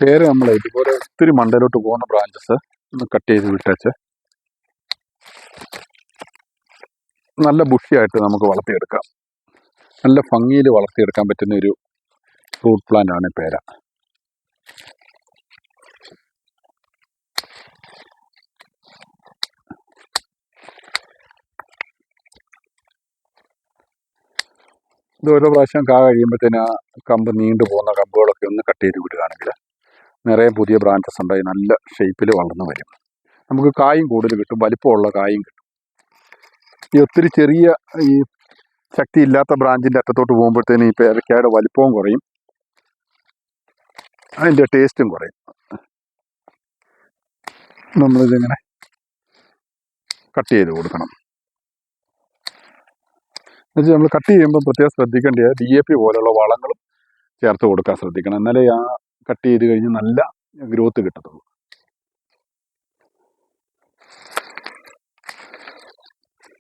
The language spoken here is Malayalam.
പേര് നമ്മൾ ഇതുപോലെ ഒത്തിരി മണ്ടയിലോട്ട് പോകുന്ന ബ്രാഞ്ചസ് ഒന്ന് കട്ട് ചെയ്ത് വിട്ടേച്ച്. നല്ല ബുഷിയായിട്ട് നമുക്ക് വളർത്തിയെടുക്കാം. നല്ല ഭംഗിയിൽ വളർത്തിയെടുക്കാൻ പറ്റുന്ന ഒരു ഫ്രൂട്ട് പ്ലാന്റ് ആണ് പേര. ഇത് ഓരോ പ്രാവശ്യം കാ കഴിയുമ്പോഴത്തേന് ആ കമ്പ് നീണ്ടു പോകുന്ന കമ്പുകളൊക്കെ ഒന്ന് കട്ട് ചെയ്ത് വിടുകയാണെങ്കിൽ നിറയെ പുതിയ ബ്രാഞ്ചസ് ഉണ്ടായി നല്ല ഷേപ്പിൽ വളർന്നു വരും. നമുക്ക് കായും കൂടുതൽ കിട്ടും. വലിപ്പമുള്ള കായും കിട്ടും. ഈ ഒത്തിരി ചെറിയ ഈ ശക്തി ഇല്ലാത്ത ബ്രാഞ്ചിന്റെ അറ്റത്തോട്ട് പോകുമ്പോഴത്തേന് ഈ പേരക്കായുടെ വലിപ്പവും കുറയും. അതിന്റെ ടേസ്റ്റും കുറയും. നമ്മളിതിങ്ങനെ കട്ട് ചെയ്ത് കൊടുക്കണം. എന്നുവെച്ചാൽ നമ്മൾ കട്ട് ചെയ്യുമ്പോൾ പ്രത്യേകം ശ്രദ്ധിക്കേണ്ടത് ഡി എ പി പോലുള്ള വളങ്ങളും ചേർത്ത് കൊടുക്കാൻ ശ്രദ്ധിക്കണം. എന്നാലേ ആ കട്ട് ചെയ്ത് കഴിഞ്ഞാൽ നല്ല ഗ്രോത്ത് കിട്ടത്തുള്ളൂ.